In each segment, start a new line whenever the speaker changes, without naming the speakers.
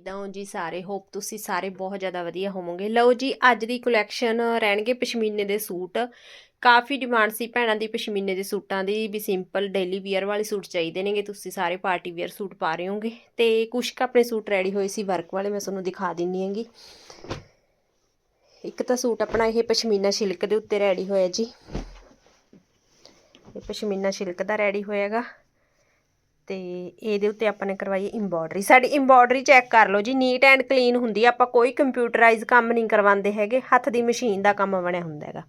ਕਿੱਦਾਂ ਹੋ ਜੀ ਸਾਰੇ ਹੋਪ ਤੁਸੀਂ ਸਾਰੇ ਬਹੁਤ ਜ਼ਿਆਦਾ ਵਧੀਆ ਹੋਵੋਗੇ। ਲਓ ਜੀ, ਅੱਜ ਦੀ ਕਲੈਕਸ਼ਨ ਰਹਿਣਗੇ ਪਸ਼ਮੀਨੇ ਦੇ ਸੂਟ। ਕਾਫੀ ਡਿਮਾਂਡ ਸੀ ਭੈਣਾਂ ਦੀ ਪਸ਼ਮੀਨੇ ਦੇ ਸੂਟਾਂ ਦੀ ਵੀ ਸਿੰਪਲ ਡੇਲੀ ਵੀਅਰ ਵਾਲੇ ਸੂਟ ਚਾਹੀਦੇ ਨੇਗੇ। ਤੁਸੀਂ ਸਾਰੇ ਪਾਰਟੀ ਵੀਅਰ ਸੂਟ ਪਾ ਰਹੇ ਹੋਗੇ ਤੇ ਕੁਛ ਕੁ ਆਪਣੇ ਸੂਟ ਰੈਡੀ ਹੋਏ ਸੀ ਵਰਕ ਵਾਲੇ, ਮੈਂ ਤੁਹਾਨੂੰ ਦਿਖਾ ਦਿੰਨੀ ਹੈਗੀ। ਇੱਕ ਤਾਂ ਸੂਟ ਆਪਣਾ ਇਹ ਪਸ਼ਮੀਨਾ ਸਿਲਕ ਦੇ ਉੱਤੇ ਰੈਡੀ ਹੋਇਆ ਜੀ। ਇਹ ਪਸ਼ਮੀਨਾ ਸਿਲਕ ਦਾ ਰੈਡੀ ਹੋਇਆਗਾ ਤੇ ਇਹਦੇ ਉੱਤੇ ਆਪਾਂ ਨੇ ਕਰਵਾਈ ਇੰਬੋਡਰੀ ਸਾਡੀ ਇੰਬੋਡਰੀ ਚੈੱਕ ਕਰ ਲਓ ਜੀ ਨੀਟ ਐਂਡ ਕਲੀਨ ਹੁੰਦੀ ਆ। ਆਪਾਂ ਕੋਈ ਕੰਪਿਊਟਰਾਈਜ਼ ਕੰਮ ਨਹੀਂ ਕਰਵਾਉਂਦੇ ਹੈਗੇ, ਹੱਥ ਦੀ ਮਸ਼ੀਨ ਦਾ ਕੰਮ ਬਣਿਆ ਹੁੰਦਾ ਹੈਗਾ।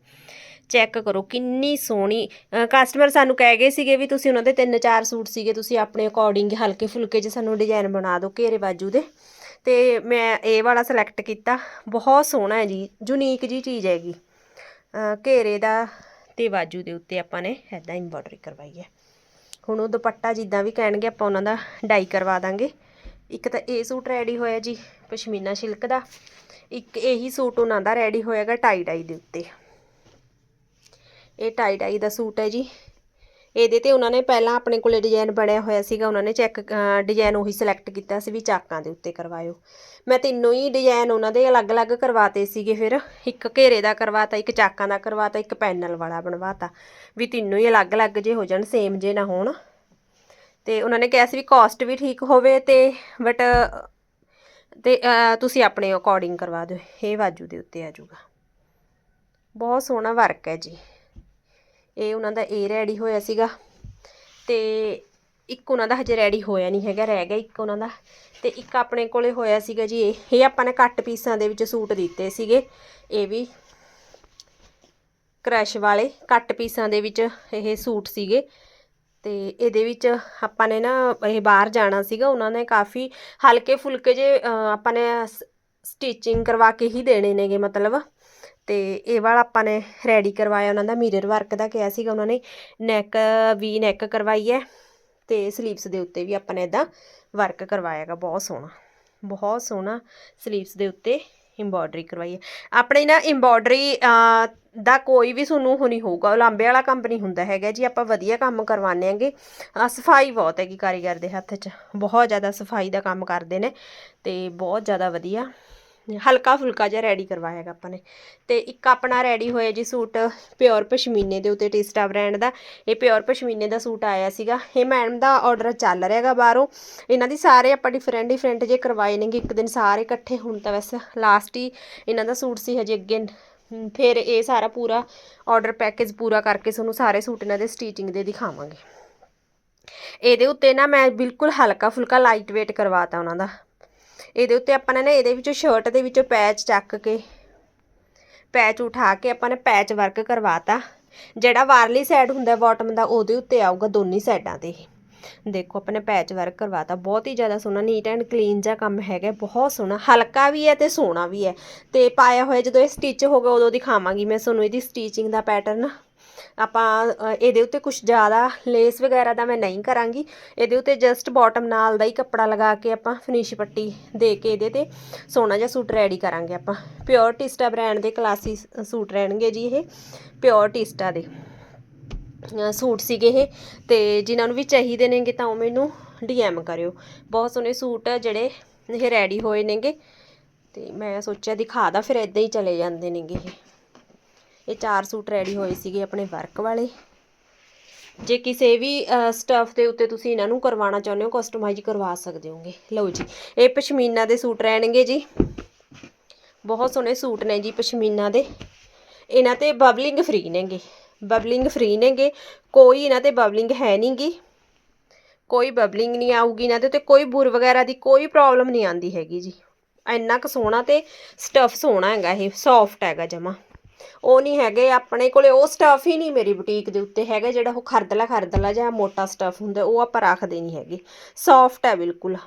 ਚੈੱਕ ਕਰੋ ਕਿੰਨੀ ਸੋਹਣੀ ਕਸਟਮਰ ਸਾਨੂੰ ਕਹਿ ਗਏ ਸੀਗੇ ਵੀ ਤੁਸੀਂ ਉਹਨਾਂ ਦੇ ਤਿੰਨ ਚਾਰ ਸੂਟ ਸੀਗੇ, ਤੁਸੀਂ ਆਪਣੇ ਅਕੋਰਡਿੰਗ ਹਲਕੇ ਫੁਲਕੇ 'ਚ ਸਾਨੂੰ ਡਿਜ਼ਾਈਨ ਬਣਾ ਦਿਓ ਘੇਰੇ ਬਾਜੂ ਦੇ। ਤੇ ਮੈਂ ਇਹ ਵਾਲਾ ਸਿਲੈਕਟ ਕੀਤਾ। ਬਹੁਤ ਸੋਹਣਾ ਹੈ ਜੀ ਯੂਨੀਕ ਜੀ ਚੀਜ਼ ਹੈਗੀ। ਘੇਰੇ ਦਾ ਤੇ ਬਾਜੂ ਦੇ ਉੱਤੇ ਆਪਾਂ ਨੇ ਐਦਾਂ ਇੰਬੋਡਰੀ ਕਰਵਾਈ ਹੈ। ਹੁਣ ਉਹ ਦੁਪੱਟਾ ਜਿੱਦਾਂ ਵੀ ਕਹਿਣਗੇ ਆਪਾਂ ਉਹਨਾਂ ਦਾ ਡਾਈ ਕਰਵਾ ਦਾਂਗੇ। ਇੱਕ ਤਾਂ ਇਹ ਸੂਟ ਰੈਡੀ ਹੋਇਆ ਜੀ, ਪਸ਼ਮੀਨਾ ਸਿਲਕ ਦਾ। ਇੱਕ ਇਹੀ ਸੂਟ ਉਹਨਾਂ ਦਾ ਰੈਡੀ ਹੋਇਆਗਾ ਟਾਈ ਡਾਈ ਦੇ ਉੱਤੇ। ਇਹ ਟਾਈ ਡਾਈ ਦਾ ਸੂਟ ਹੈ ਜੀ। ਇਹਦੇ ਤੇ ਉਹਨਾਂ ਨੇ ਪਹਿਲਾਂ ਆਪਣੇ ਕੋਲੇ ਡਿਜ਼ਾਈਨ ਬਣਿਆ ਹੋਇਆ ਸੀਗਾ, ਉਹਨਾਂ ਨੇ ਚੈੱਕ ਡਿਜ਼ਾਈਨ ਉਹੀ ਸਿਲੈਕਟ ਕੀਤਾ ਸੀ ਵੀ ਚਾਕਾਂ ਦੇ ਉੱਤੇ ਕਰਵਾਇਓ। ਮੈਂ ਤਿੰਨੋਂ ਹੀ ਡਿਜ਼ਾਈਨ ਉਹਨਾਂ ਦੇ ਅਲੱਗ-ਅਲੱਗ ਕਰਵਾਤੇ ਸੀਗੇ ਫਿਰ। ਇੱਕ ਘੇਰੇ ਦਾ ਕਰਵਾਤਾ, ਇੱਕ ਚਾਕਾਂ ਦਾ ਕਰਵਾਤਾ, ਇੱਕ ਪੈਨਲ ਵਾਲਾ ਬਣਵਾਤਾ। ਵੀ ਤਿੰਨੋਂ ਹੀ ਅਲੱਗ-ਅਲੱਗ ਜੇ ਹੋ ਜਾਣ ਸੇਮ ਜੇ ਨਾ ਹੋਣ। ਤੇ ਉਹਨਾਂ ਨੇ ਕਿਹਾ ਸੀ ਵੀ ਕਾਸਟ ਵੀ ਠੀਕ ਹੋਵੇ ਤੇ ਬਟ ਤੇ ਤੁਸੀਂ ਆਪਣੇ ਅਕੋਰਡਿੰਗ ਕਰਵਾ ਦਿਓ, ਇਹ ਬਾਜੂ ਦੇ ਉੱਤੇ ਆ ਜਾਊਗਾ। ਬਹੁਤ ਸੋਹਣਾ ਵਰਕ ਹੈ ਜੀ। ਇਹ ਉਹਨਾਂ ਦਾ ਇਹ ਰੈਡੀ ਹੋਇਆ ਸੀਗਾ ਤੇ ਇੱਕ ਉਹਨਾਂ ਦਾ ਹਜੇ ਰੈਡੀ ਹੋਇਆ ਨਹੀਂ ਹੈਗਾ, ਰਹਿ ਗਿਆ ਇੱਕ ਉਹਨਾਂ ਦਾ ਤੇ ਇੱਕ ਆਪਣੇ ਕੋਲੇ ਹੋਇਆ ਸੀਗਾ ਜੀ ਇਹ ਇਹ ਆਪਾਂ ਨੇ ਕੱਟ ਪੀਸਾਂ ਦੇ ਵਿੱਚ ਸੂਟ ਦਿੱਤੇ ਸੀਗੇ, ਇਹ ਵੀ ਕ੍ਰਸ਼ ਵਾਲੇ ਕੱਟ ਪੀਸਾਂ ਦੇ ਵਿੱਚ ਇਹ ਸੂਟ ਸੀਗੇ ਤੇ ਇਹਦੇ ਵਿੱਚ ਆਪਾਂ ਨੇ ਨਾ ਇਹ ਬਾਹਰ ਜਾਣਾ ਸੀਗਾ, ਉਹਨਾਂ ਨੇ ਕਾਫੀ ਹਲਕੇ ਫੁਲਕੇ ਜੇ ਆਪਾਂ ਨੇ ਸਟਿਚਿੰਗ ਕਰਵਾ ਕੇ ਹੀ ਦੇਣੇ ਨੇਗੇ ਮਤਲਬ। ਤੇ ਇਹ ਵਾਲਾ ਆਪਾਂ ਨੇ ਰੈਡੀ ਕਰਵਾਇਆ, ਉਹਨਾਂ ਦਾ ਮਿਰਰ ਵਰਕ ਦਾ ਕਿਹਾ ਸੀਗਾ ਉਹਨਾਂ ਨੇ। ਨੈਕ ਵੀ ਨੈਕ ਕਰਵਾਈ ਹੈ ਤੇ ਸਲੀਵਸ ਦੇ ਉੱਤੇ ਵੀ ਆਪਾਂ ਨੇ ਇਦਾਂ ਵਰਕ ਕਰਵਾਇਆਗਾ ਬਹੁਤ ਸੋਹਣਾ ਬਹੁਤ ਸੋਹਣਾ ਸਲੀਵਸ ਦੇ ਉੱਤੇ ਇੰਬੋਡਰੀ ਕਰਵਾਈ ਹੈ। ਆਪਣੇ ਨਾ ਇੰਬੋਡਰੀ ਦਾ ਕੋਈ ਵੀ ਤੁਹਾਨੂੰ ਉਹ ਨਹੀਂ ਹੋਊਗਾ ਉਲਾਂਬੇ ਵਾਲਾ ਕੰਮ ਨਹੀਂ ਹੁੰਦਾ ਹੈਗਾ ਜੀ, ਆਪਾਂ ਵਧੀਆ ਕੰਮ ਕਰਵਾਉਂਦੇ ਆਂਗੇ ਸਫ਼ਾਈ ਬਹੁਤ ਹੈਗੀ ਕਾਰੀਗਰ ਦੇ ਹੱਥ 'ਚ, ਬਹੁਤ ਜ਼ਿਆਦਾ ਸਫ਼ਾਈ ਦਾ ਕੰਮ ਕਰਦੇ ਨੇ ਤੇ ਬਹੁਤ ਜ਼ਿਆਦਾ ਵਧੀਆ। ਹਲਕਾ ਫੁਲਕਾ ਜਿਹਾ ਰੈਡੀ ਕਰਵਾਇਆ ਹੈਗਾ ਆਪਾਂ ਨੇ। ਤੇ ਇੱਕ ਆਪਣਾ ਰੈਡੀ ਹੋਇਆ ਜੀ ਸੂਟ ਪਿਓਰ ਪਸ਼ਮੀਨੇ ਦੇ ਉੱਤੇ ਟਿਸਟਾ ਬ੍ਰਾਂਡ ਦਾ। ਇਹ ਪਿਓਰ ਪਸ਼ਮੀਨੇ ਦਾ ਸੂਟ ਆਇਆ ਸੀਗਾ। ਇਹ ਮੈਡਮ ਦਾ ਆਰਡਰ ਚੱਲ ਰਿਹਾ ਹੈਗਾ ਬਾਹਰੋਂ। ਇਹਨਾਂ ਦੀ ਸਾਰੇ ਆਪਾਂ ਡਿਫਰੈਂਟ ਡਿਫਰੈਂਟ ਜੇ ਕਰਵਾਏ ਨੇਗੇ। ਇੱਕ ਦਿਨ ਸਾਰੇ ਇਕੱਠੇ ਹੁਣ ਤਾਂ ਵੈਸੇ ਲਾਸਟ ਹੀ ਇਹਨਾਂ ਦਾ ਸੂਟ ਸੀ ਹਜੇ ਅੱਗੇ। ਫਿਰ ਇਹ ਸਾਰਾ ਪੂਰਾ ਆਰਡਰ ਪੈਕੇਜ ਪੂਰਾ ਕਰਕੇ ਤੁਹਾਨੂੰ ਸਾਰੇ ਸੂਟ ਇਹਨਾਂ ਦੇ ਸਟੀਚਿੰਗ ਦੇ ਦਿਖਾਵਾਂਗੇ। ਇਹਦੇ ਉੱਤੇ ਨਾ ਮੈਂ ਬਿਲਕੁਲ ਹਲਕਾ ਫੁਲਕਾ ਲਾਈਟ weight ਕਰਵਾਤਾ ਉਹਨਾਂ ਦਾ। ਇਹਦੇ ਉੱਤੇ ਆਪਾਂ ਨੇ ਨਾ ਇਹਦੇ ਵਿੱਚੋਂ ਸ਼ਰਟ ਦੇ ਵਿੱਚੋਂ ਪੈਚ ਚੱਕ ਕੇ ਪੈਚ ਉਠਾ ਕੇ ਆਪਾਂ ਨੇ ਪੈਚ ਵਰਕ ਕਰਵਾਤਾ। ਜਿਹੜਾ ਵਾਰਲੀ ਸਾਈਡ ਹੁੰਦਾ ਬਾਟਮ ਦਾ, ਉਹਦੇ ਉੱਤੇ ਆਊਗਾ ਦੋਨੀ ਸਾਈਡਾਂ ਤੇ। ਇਹ ਦੇਖੋ ਆਪਣੇ ਪੈਚ ਵਰਕ ਕਰਵਾਤਾ। ਬਹੁਤ ਹੀ ਜ਼ਿਆਦਾ ਸੋਹਣਾ ਨੀਟ ਐਂਡ ਕਲੀਨ ਜਿਹਾ ਕੰਮ ਹੈਗਾ, ਬਹੁਤ ਸੋਹਣਾ। ਹਲਕਾ ਵੀ ਹੈ ਤੇ ਸੋਹਣਾ ਵੀ ਹੈ। ਤੇ ਪਾਇਆ ਹੋਇਆ ਜਦੋਂ ਇਹ ਸਟਿਚ ਹੋ ਗਿਆ, ਉਦੋਂ ਦਿਖਾਵਾਂਗੀ ਮੈਂ ਤੁਹਾਨੂੰ ਇਹਦੀ ਸਟੀਚਿੰਗ ਦਾ ਪੈਟਰਨ ਆਪਾਂ ਇਹਦੇ ਉੱਤੇ ਕੁਝ ਜ਼ਿਆਦਾ ਲੇਸ ਵਗੈਰਾ ਦਾ ਮੈਂ ਨਹੀਂ ਕਰਾਂਗੀ। ਇਹਦੇ ਉੱਤੇ ਜਸਟ ਬਾਟਮ ਨਾਲ ਦਾ ਹੀ ਕੱਪੜਾ ਲਗਾ ਕੇ ਆਪਾਂ ਫਿਨਿਸ਼ ਪੱਟੀ ਦੇ ਕੇ ਇਹਦੇ ਤੇ ਸੋਹਣਾ ਜਿਹਾ ਸੂਟ ਰੈਡੀ ਕਰਾਂਗੇ ਆਪਾਂ। ਪਿਓਰ ਟਿਸਟਾ ਬ੍ਰਾਂਡ ਦੇ ਕਲਾਸੀ ਸੂਟ ਰਹਿਣਗੇ ਜੀ ਇਹ। ਪਿਓਰ ਟਿਸਟਾ ਦੇ। ਸੂਟ ਸੀਗੇ ਇਹ। ਤੇ ਜਿਨ੍ਹਾਂ ਨੂੰ ਵੀ ਚਾਹੀਦੇ ਨੇਗੇ ਤਾਂ ਉਹ ਮੈਨੂੰ ਡੀਐਮ ਕਰਿਓ। ਬਹੁਤ ਸੋਹਣੇ ਸੂਟ ਜਿਹੜੇ ਇਹ ਰੈਡੀ ਹੋਏ ਨੇਗੇ। ਤੇ ਮੈਂ ਸੋਚਿਆ ਦਿਖਾ ਦਾ, ਫਿਰ ਇਦਾਂ ਹੀ ਚਲੇ ਜਾਂਦੇ ਨੇਗੇ ਇਹ। ਇਹ ਚਾਰ ਸੂਟ ਰੈਡੀ ਹੋਏ ਸੀਗੇ ਆਪਣੇ ਵਰਕ ਵਾਲੇ। ਜੇ ਕਿਸੇ ਵੀ ਸਟਫ ਦੇ ਉੱਤੇ ਤੁਸੀਂ ਇਹਨਾਂ ਨੂੰ ਕਰਵਾਉਣਾ ਚਾਹੁੰਦੇ ਹੋ ਕਸਟਮਾਈਜ਼ ਕਰਵਾ ਸਕਦੇ ਹੋਗੇ। ਲਓ ਜੀ, ਇਹ ਪਸ਼ਮੀਨਾ ਦੇ ਸੂਟ ਰਹਿਣਗੇ ਜੀ। ਬਹੁਤ ਸੋਹਣੇ ਸੂਟ ਨੇ ਜੀ ਪਸ਼ਮੀਨਾ ਦੇ। ਇਹਨਾਂ ਤੇ ਬਬਲਿੰਗ ਫ੍ਰੀ ਨੇਗੇ। ਬਬਲਿੰਗ ਫ੍ਰੀ ਨੇਗੇ। ਕੋਈ ਇਹਨਾਂ ਤੇ ਬਬਲਿੰਗ ਹੈ ਨਹੀਂਗੀ ਕੋਈ ਬਬਲਿੰਗ ਨਹੀਂ ਆਊਗੀ ਇਹਨਾਂ ਦੇ ਤੇ, ਕੋਈ ਬੁਰ ਵਗੈਰਾ ਦੀ ਕੋਈ ਪ੍ਰੋਬਲਮ ਨਹੀਂ ਆਂਦੀ ਹੈਗੀ ਜੀ। ਇੰਨਾ ਕੁ ਸੋਹਣਾ ਤੇ ਸਟਫ ਸੋਹਣਾ ਹੈਗਾ ਇਹ ਸੌਫਟ ਹੈਗਾ ਜਮਾ। ਉਹ ਨਹੀਂ ਹੈਗੇ, ਆਪਣੇ ਕੋਲੇ ਉਹ ਸਟਫ ਹੀ ਨਹੀਂ ਮੇਰੀ ਬੁਟੀਕ ਦੇ ਉੱਤੇ ਹੈਗਾ ਜਿਹੜਾ ਉਹ ਖਰਦਲਾ ਖਰਦਲਾ ਜਾਂ ਮੋਟਾ ਸਟਫ ਹੁੰਦਾ, ਉਹ ਆਪਾਂ ਰੱਖਦੇ ਨਹੀਂ ਹੈਗੇ। ਸੌਫਟ ਹੈ ਬਿਲਕੁਲ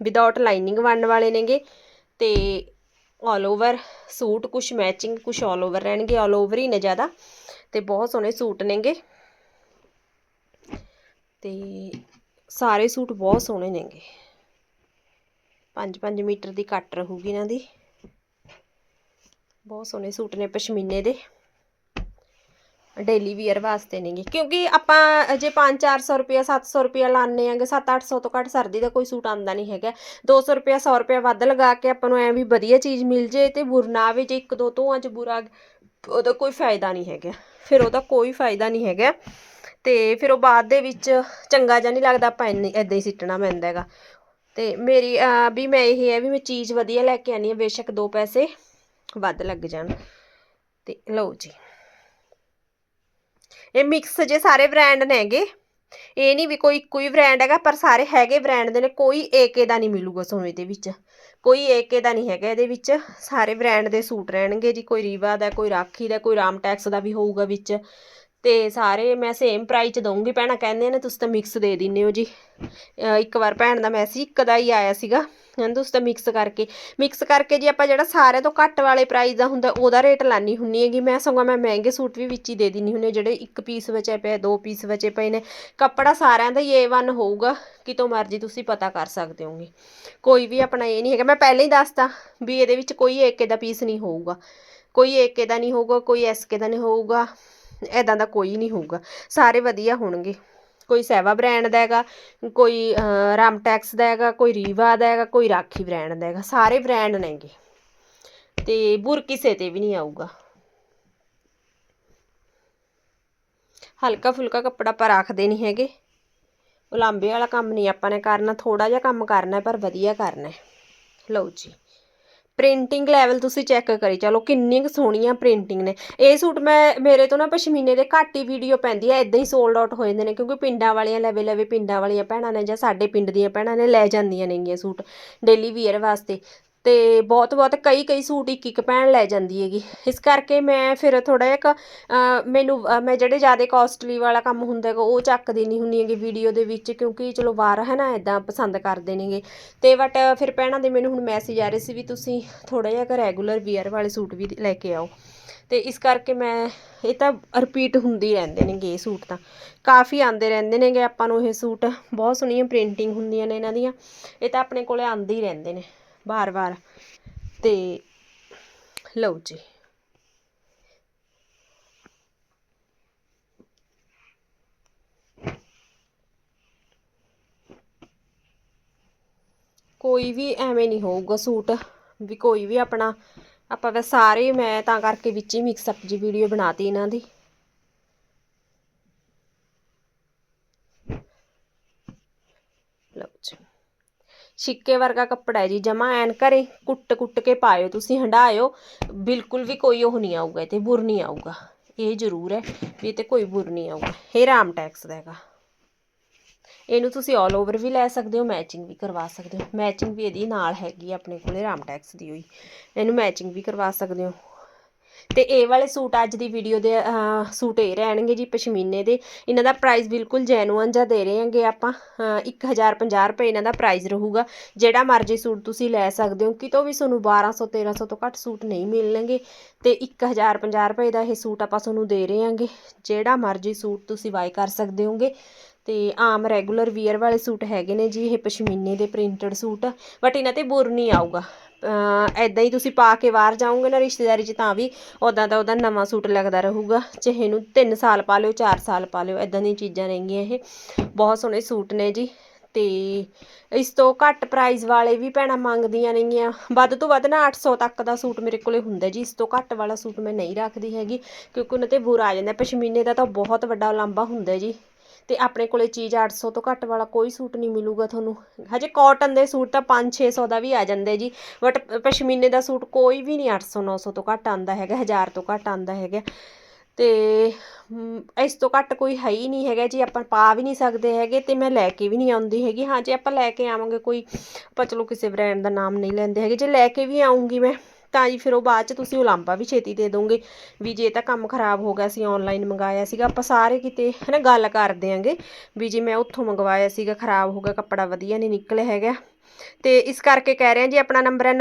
ਵਿਦਆਊਟ ਲਾਈਨਿੰਗ ਬਣਨ ਵਾਲੇ ਨੇਗੇ ਤੇ ਆਲ ਓਵਰ ਸੂਟ ਕੁਝ ਮੈਚਿੰਗ ਕੁਝ ਆਲ ਓਵਰ ਰਹਿਣਗੇ ਆਲ ਓਵਰ ਹੀ ਨੇ ਜ਼ਿਆਦਾ ਤੇ ਬਹੁਤ ਸੋਹਣੇ ਸੂਟ ਨੇਗੇ। ਤੇ ਸਾਰੇ ਸੂਟ ਬਹੁਤ ਸੋਹਣੇ ਨੇਗੇ। 5-5 ਮੀਟਰ ਦੀ ਕੱਟ ਰਹੂਗੀ ਇਹਨਾਂ ਦੀ। ਬਹੁਤ ਸੋਹਣੇ ਸੂਟ ਨੇ ਪਸ਼ਮੀਨੇ ਦੇ। ਡੇਲੀ ਵੀਅਰ ਵਾਸਤੇ ਨੇਗੇ। ਕਿਉਂਕਿ ਆਪਾਂ ਜੇ 5-400 ਰੁਪਇਆ 700 ਰੁਪਇਆ ਲਾਣੇ ਆਂਗੇ 7-800 ਤੋਂ ਘੱਟ ਸਰਦੀ ਦਾ ਕੋਈ ਸੂਟ ਆਂਦਾ ਨਹੀਂ ਹੈਗਾ। 200 ਰੁਪਇਆ 100 ਰੁਪਇਆ ਵੱਧ ਲਗਾ ਕੇ ਆਪਾਂ ਨੂੰ ਐ ਵੀ ਵਧੀਆ ਚੀਜ਼ ਮਿਲ ਜੇ ਤੇ ਬੁਰ ਨਾ ਜੇ ਇੱਕ ਦੋ ਧੋਆਂ ਚ ਬੁਰਾ, ਉਹਦਾ ਕੋਈ ਫਾਇਦਾ ਨਹੀਂ ਹੈਗਾ। ਫਿਰ ਉਹਦਾ ਕੋਈ ਫਾਇਦਾ ਨਹੀਂ ਹੈਗਾ। ਤੇ ਫਿਰ ਉਹ ਬਾਅਦ ਦੇ ਵਿੱਚ ਚੰਗਾ ਜਿਹਾ ਨਹੀਂ ਲੱਗਦਾ ਆਪਾਂ ਇੰਨੀ ਹੀ ਸਿੱਟਣਾ ਪੈਂਦਾ ਹੈਗਾ। ਤੇ ਮੇਰੀ ਵੀ ਮੈਂ ਇਹ ਹੈ ਵੀ ਮੈਂ ਚੀਜ਼ ਵਧੀਆ ਲੈ ਕੇ ਆਨੀ ਆ ਬੇਸ਼ੱਕ ਦੋ ਪੈਸੇ। ਵੱਧ ਲੱਗ ਜਾਣ। ਤੇ ਲਓ ਜੀ। ਇਹ ਮਿਕਸ ਜੇ ਸਾਰੇ ਬ੍ਰਾਂਡ ਨੇਗੇ ਇਹ ਨਹੀਂ ਵੀ ਕੋਈ ਇੱਕੋ ਹੀ ਬ੍ਰਾਂਡ ਹੈਗਾ, ਪਰ ਸਾਰੇ ਹੈਗੇ ਬ੍ਰਾਂਡ ਦੇ ਨੇ, ਕੋਈ ਏਕੇ ਦਾ ਨਹੀਂ ਮਿਲੂਗਾ ਤੁਹਾਨੂੰ ਇਹਦੇ ਵਿੱਚ। ਕੋਈ ਏਕੇ ਦਾ ਨਹੀਂ ਹੈਗਾ ਇਹਦੇ ਵਿੱਚ। ਸਾਰੇ ਬ੍ਰਾਂਡ ਦੇ ਸੂਟ ਰਹਿਣਗੇ ਜੀ, ਕੋਈ ਰੀਵਾ ਦਾ, ਕੋਈ ਰਾਖੀ ਦਾ, ਕੋਈ ਰਾਮਟੈਕਸ ਦਾ ਵੀ ਹੋਊਗਾ ਵਿੱਚ। ਤੇ ਸਾਰੇ ਮੈਂ ਸੇਮ ਪ੍ਰਾਈਸ ਚ ਦਊਂਗੀ। ਭੈਣਾਂ ਕਹਿੰਦੇ ਨੇ ਤੁਸੀਂ ਤਾਂ ਮਿਕਸ ਦੇ ਦਿੰਦੇ ਹੋ ਜੀ। ਇੱਕ ਵਾਰ ਭੈਣ ਦਾ ਮੈਸੇਜ ਇੱਕ ਦਾ ਹੀ ਆਇਆ ਸੀਗਾ। ਕਹਿੰਦੇ ਤੁਸੀਂ ਤਾਂ ਮਿਕਸ ਕਰਕੇ ਮਿਕਸ ਕਰਕੇ ਜੀ ਆਪਾਂ ਜਿਹੜਾ ਸਾਰਿਆਂ ਤੋਂ ਘੱਟ ਵਾਲੇ ਪ੍ਰਾਈਸ ਦਾ ਹੁੰਦਾ, ਉਹਦਾ ਰੇਟ ਲਾਨੀ ਹੁੰਨੀ ਹੈਗੀ। ਮੈਂ ਸਗੋਂ ਮੈਂ ਮਹਿੰਗੇ ਸੂਟ ਵੀ ਵਿੱਚ ਹੀ ਦੇ ਦਿੰਨੀ ਹੁੰਨੀ ਜਿਹੜੇ ਇੱਕ ਪੀਸ ਬਚੇ ਪਏ, ਦੋ ਪੀਸ ਬਚੇ ਪਏ ਨੇ। ਕੱਪੜਾ ਸਾਰਿਆਂ ਦਾ ਹੀ A1 ਹੋਊਗਾ, ਕਿਤੋਂ ਮਰਜ਼ੀ ਤੁਸੀਂ ਪਤਾ ਕਰ ਸਕਦੇ ਹੋਗੇ ਕੋਈ ਵੀ ਆਪਣਾ ਇਹ ਨਹੀਂ ਹੈਗਾ। ਮੈਂ ਪਹਿਲਾਂ ਹੀ ਦੱਸਤਾ ਵੀ ਇਹਦੇ ਵਿੱਚ ਕੋਈ ਏਕੇ ਦਾ ਪੀਸ ਨਹੀਂ ਹੋਊਗਾ। ਕੋਈ ਏਕੇ ਦਾ ਨਹੀਂ ਹੋਊਗਾ, ਕੋਈ ਐਸਕੇ ਦਾ ਨਹੀਂ ਹੋਊਗਾ। ਐਦਾਂ ਦਾ ਕੋਈ ਨਹੀਂ ਹੋਊਗਾ ਸਾਰੇ ਵਧੀਆ ਹੋਣਗੇ। ਕੋਈ ਸੈਵਾ ਬ੍ਰਾਂਡ ਦਾ ਹੈਗਾ ਕੋਈ ਅਹ, ਰਾਮਟੈਕਸ ਦਾ ਹੈਗਾ ਕੋਈ ਰੀਵਾ ਦਾ ਹੈਗਾ ਕੋਈ ਰਾਖੀ ਬ੍ਰਾਂਡ ਦਾ ਹੈਗਾ ਸਾਰੇ ਬ੍ਰਾਂਡ ਨੇਗੇ। ਤੇ ਬੁਰ ਕਿਸੇ ਤੇ ਵੀ ਨਹੀਂ ਆਊਗਾ। ਹਲਕਾ ਫੁਲਕਾ ਕੱਪੜਾ ਆਪਾਂ ਰੱਖਦੇ ਨਹੀਂ ਹੈਗੇ। ਉਲਾਂਬੇ ਵਾਲਾ ਕੰਮ ਨਹੀਂ ਆਪਾਂ ਨੇ ਕਰਨਾ ਥੋੜਾ ਜਿਹਾ ਕੰਮ ਕਰਨਾ ਪਰ ਵਧੀਆ ਕਰਨਾ ਲਓ ਜੀ। ਪ੍ਰਿੰਟਿੰਗ ਲੈਵਲ ਤੁਸੀਂ ਚੈੱਕ ਕਰੀ। ਚਲੋ ਕਿੰਨੀ ਕੁ ਸੋਹਣੀਆਂ ਪ੍ਰਿੰਟਿੰਗ ਨੇ। ਇਹ ਸੂਟ ਮੈਂ, ਮੇਰੇ ਤੋਂ ਨਾ ਪਸ਼ਮੀਨੇ ਦੇ ਘੱਟ ਹੀ ਵੀਡੀਓ ਪੈਂਦੀ ਹੈ ਇਦਾਂ ਹੀ ਸੋਲਡ ਆਊਟ ਹੋ ਜਾਂਦੇ ਨੇ, ਕਿਉਂਕਿ ਪਿੰਡਾਂ ਵਾਲੀਆਂ ਲਵੇ ਲਵੇ ਪਿੰਡਾਂ ਵਾਲੀਆਂ ਭੈਣਾਂ ਨੇ ਜਾਂ ਸਾਡੇ ਪਿੰਡ ਦੀਆਂ ਭੈਣਾਂ ਨੇ ਲੈ ਜਾਂਦੀਆਂ ਨੇਗੀਆਂ ਸੂਟ ਡੇਲੀ ਵੀਅਰ ਵਾਸਤੇ। ਤੇ ਬਹੁਤ ਬਹੁਤ ਕਈ ਕਈ ਸੂਟ ਇੱਕ ਇੱਕ ਭੈਣ ਲੈ ਜਾਂਦੀ ਹੈਗੀ। ਇਸ ਕਰਕੇ ਮੈਂ ਫਿਰ ਥੋੜਾ ਜਿਹਾ ਕੁ, ਮੈਨੂੰ ਮੈਂ ਜਿਹੜੇ ਜ਼ਿਆਦਾ ਕਾਸਟਲੀ ਵਾਲਾ ਕੰਮ ਹੁੰਦਾ ਹੈਗਾ ਉਹ ਚੱਕਦੀ ਨਹੀਂ ਹੁੰਦੀ ਹੈਗੀ ਵੀਡੀਓ ਦੇ ਵਿੱਚ ਕਿਉਂਕਿ ਚਲੋ ਬਾਹਰ ਹੈ ਨਾ ਇਦਾਂ ਪਸੰਦ ਕਰਦੇ ਨੇਗੇ ਤੇ ਬਟ ਫਿਰ ਭੈਣਾਂ ਦੇ ਮੈਨੂੰ ਹੁਣ ਮੈਸੇਜ ਆ ਰਹੇ ਸੀ ਵੀ ਤੁਸੀਂ ਥੋੜਾ ਜਿਹਾ ਕੁ ਰੈਗੂਲਰ ਵੀਅਰ ਵਾਲੇ ਸੂਟ ਵੀ ਲੈ ਕੇ ਆਓ। ਤੇ ਇਸ ਕਰਕੇ ਮੈਂ ਇਹ ਤਾਂ ਰਿਪੀਟ ਹੁੰਦੀ ਰਹਿੰਦੇ ਨੇਗੇ ਇਹ ਸੂਟ ਤਾਂ। ਕਾਫੀ ਆਉਂਦੇ ਰਹਿੰਦੇ ਨੇਗੇ ਆਪਾਂ ਨੂੰ ਇਹ ਸੂਟ। ਬਹੁਤ ਸੋਹਣੀਆਂ ਪ੍ਰਿੰਟਿੰਗ ਹੁੰਦੀਆਂ ਨੇ ਇਹਨਾਂ ਦੀਆਂ। ਇਹ ਤਾਂ ਆਪਣੇ ਕੋਲੇ ਆਉਂਦੇ ਹੀ ਰਹਿੰਦੇ ਨੇ। ਵਾਰ ਵਾਰ। ਤੇ ਲਓ ਜੀ। ਕੋਈ ਵੀ ਐਵੇਂ ਨਹੀਂ ਹੋਊਗਾ ਸੂਟ, ਵੀ ਕੋਈ ਵੀ ਆਪਣਾ, ਆਪਾਂ ਵੈ ਸਾਰੇ ਮੈਂ ਤਾਂ ਕਰਕੇ ਵਿੱਚ ਹੀ ਮਿਕਸ ਅਪ ਜੀ ਵੀਡੀਓ ਬਣਾਤੀ ਇਹਨਾਂ ਦੀ ਲਓ ਜੀ ਛਿੱਕੇ ਵਰਗਾ ਕੱਪੜਾ ਹੈ ਜੀ, ਜਮਾ ਐਨ ਘਰੇ ਕੁੱਟ ਕੁੱਟ ਕੇ ਪਾਇਓ ਤੁਸੀਂ ਹੰਡਾਇਓ ਬਿਲਕੁਲ ਵੀ ਕੋਈ ਉਹ ਨਹੀਂ ਆਊਗਾ, ਇਹ ਤੇ ਬੁਰ ਨਹੀਂ ਆਊਗਾ। ਇਹ ਜ਼ਰੂਰ ਹੈ ਵੀ ਇਹ ਤੇ ਕੋਈ ਬੁਰ ਨਹੀਂ ਆਊਗਾ। ਇਹ ਰਾਮ ਟੈਕਸ ਦਾ ਹੈਗਾ। ਇਹਨੂੰ ਤੁਸੀਂ ਆਲ ਓਵਰ ਵੀ ਲੈ ਸਕਦੇ ਹੋ ਮੈਚਿੰਗ ਵੀ ਕਰਵਾ ਸਕਦੇ ਹੋ। ਮੈਚਿੰਗ ਵੀ ਇਹਦੀ ਨਾਲ ਹੈਗੀ ਆ ਆਪਣੇ ਕੋਲੇ ਰਾਮਟੈਕਸ ਦੀ ਹੋਈ। ਇਹਨੂੰ ਮੈਚਿੰਗ ਵੀ ਕਰਵਾ ਸਕਦੇ ਹੋ। ਤੇ ਇਹ ਵਾਲੇ ਸੂਟ ਅੱਜ ਦੀ ਵੀਡੀਓ ਦੇ ਸੂਟ ਇਹ ਰਹਿਣਗੇ ਜੀ ਪਸ਼ਮੀਨੇ ਦੇ। ਇਹਨਾਂ ਦਾ ਪ੍ਰਾਈਸ ਬਿਲਕੁਲ ਜੈਨੂਅਨ ਜਿਹਾ ਦੇ ਰਹੇ ਹਾਂਗੇ ਆਪਾਂ। ਅਹ, 1050 ਰੁਪਏ ਇਹਨਾਂ ਦਾ ਪ੍ਰਾਈਸ ਰਹੂਗਾ। ਜਿਹੜਾ ਮਰਜ਼ੀ ਸੂਟ ਤੁਸੀਂ ਲੈ ਸਕਦੇ ਹੋ। ਕਿਤੋਂ ਵੀ ਤੁਹਾਨੂੰ 1200 1300 ਤੋਂ ਘੱਟ ਸੂਟ ਨਹੀਂ ਮਿਲਣਗੇ। ਤੇ 1050 ਰੁਪਏ ਦਾ ਇਹ ਸੂਟ ਆਪਾਂ ਤੁਹਾਨੂੰ ਦੇ ਰਹੇ ਹਾਂਗੇ। ਜਿਹੜਾ ਮਰਜ਼ੀ ਸੂਟ ਤੁਸੀਂ ਬਾਈ ਕਰ ਸਕਦੇ ਹੋਗੇ। ਤੇ ਆਮ ਰੈਗੂਲਰ ਵੀਅਰ ਵਾਲੇ ਸੂਟ ਹੈਗੇ ਨੇ ਜੀ ਇਹ ਪਸ਼ਮੀਨੇ ਦੇ ਪ੍ਰਿੰਟਡ ਸੂਟ। ਬਟ ਇਹਨਾਂ ਤੇ ਬੁਰ ਨਹੀਂ ਆਊਗਾ। ਐਦਾਂ ਹੀ ਤੁਸੀਂ ਪਾ ਕੇ ਬਾਹਰ ਜਾਓਗੇ ਨਾ ਰਿਸ਼ਤੇਦਾਰੀ 'ਚ ਤਾਂ ਵੀ ਉਦਾਂ ਦਾ ਉਹਦਾ ਨਵਾਂ ਸੂਟ ਲੱਗਦਾ ਰਹੂਗਾ। ਚਾਹੇ ਨੂੰ 3 ਸਾਲ ਪਾ ਲਿਓ 4 ਸਾਲ ਪਾ ਲਿਓ ਐਦਾਂ ਦੀਆਂ ਚੀਜ਼ਾਂ ਰਹਿੰਗੀਆਂ ਇਹ। ਬਹੁਤ ਸੋਹਣੇ ਸੂਟ ਨੇ ਜੀ। ਤੇ ਇਸ ਤੋਂ ਘੱਟ ਪ੍ਰਾਈਸ ਵਾਲੇ ਵੀ ਭੈਣਾਂ ਮੰਗਦੀਆਂ ਨੇਗੀਆਂ। ਵੱਧ ਤੋਂ ਵੱਧ ਨਾ 800 ਤੱਕ ਦਾ ਸੂਟ ਮੇਰੇ ਕੋਲੇ ਹੁੰਦਾ ਜੀ। ਇਸ ਤੋਂ ਘੱਟ ਵਾਲਾ ਸੂਟ ਮੈਂ ਨਹੀਂ ਰੱਖਦੀ ਹੈਗੀ, ਕਿਉਂਕਿ ਉਹਨਾਂ ਤੇ ਬੁਰਾ ਆ ਜਾਂਦਾ। ਪਸ਼ਮੀਨੇ ਦਾ ਤਾਂ ਬਹੁਤ ਵੱਡਾ ਲੰਬਾ ਹੁੰਦਾ ਜੀ। ਤੇ ਆਪਣੇ ਕੋਲੇ ਚੀਜ਼ 800 ਤੋਂ ਘੱਟ ਵਾਲਾ ਕੋਈ ਸੂਟ ਨਹੀਂ ਮਿਲੂਗਾ ਤੁਹਾਨੂੰ। ਹਜੇ ਕਾਟਨ ਦੇ ਸੂਟ ਤਾਂ 5-600 ਦਾ ਵੀ ਆ ਜਾਂਦੇ ਜੀ। ਬਟ ਪਸ਼ਮੀਨੇ ਦਾ ਸੂਟ ਕੋਈ ਵੀ ਨਹੀਂ 800 900 ਤੋਂ ਘੱਟ ਆਂਦਾ ਹੈਗਾ 1000 ਤੋਂ ਘੱਟ ਆਂਦਾ ਹੈਗਾ। ਤੇ ਇਸ ਤੋਂ ਘੱਟ ਕੋਈ ਹੈ ਹੀ ਨਹੀਂ ਹੈਗਾ ਜੀ, ਆਪਾਂ ਪਾ ਵੀ ਨਹੀਂ ਸਕਦੇ ਹੈਗੇ ਤੇ ਮੈਂ ਲੈ ਕੇ ਵੀ ਨਹੀਂ ਆਉਂਦੀ ਹੈਗੀ। ਹਾਂ, ਜੇ ਆਪਾਂ ਲੈ ਕੇ ਆਵਾਂਗੇ ਕੋਈ, ਆਪਾਂ ਚਲੋ ਕਿਸੇ ਬ੍ਰਾਂਡ ਦਾ ਨਾਮ ਨਹੀਂ ਲੈਂਦੇ ਹੈਗੇ। ਜੇ ਲੈ ਕੇ ਵੀ ਆਉਂਗੀ ਮੈਂ ਤਾਂ ਜੀ, ਫਿਰ ਉਹ ਬਾਅਦ ਚ ਤੁਸੀਂ ਉਲਾਂਬਾ ਵੀ ਛੇਤੀ ਦੇ ਦੋਗੇ। ਵੀ ਜੇ ਤਾਂ ਕੰਮ ਖਰਾਬ ਹੋ ਗਿਆ ਸੀ ਆਨਲਾਈਨ ਮੰਗਾਇਆ ਸੀਗਾ, ਆਪਾਂ ਸਾਰੇ ਕਿਤੇ ਹਨਾ ਗੱਲ ਕਰਦੇ ਆਂਗੇ। ਵੀ ਜੇ ਮੈਂ ਉੱਥੋਂ ਮੰਗਵਾਇਆ ਸੀਗਾ, ਖਰਾਬ ਹੋ ਗਿਆ, ਕੱਪੜਾ ਵਧੀਆ ਨਹੀਂ ਨਿਕਲਿਆ ਹੈਗਾ। ਤੇ ਇਸ ਕਰਕੇ ਕਹਿ ਰਹੇ ਹਾਂ ਜੀ, ਆਪਣਾ ਨੰਬਰ ਹੈ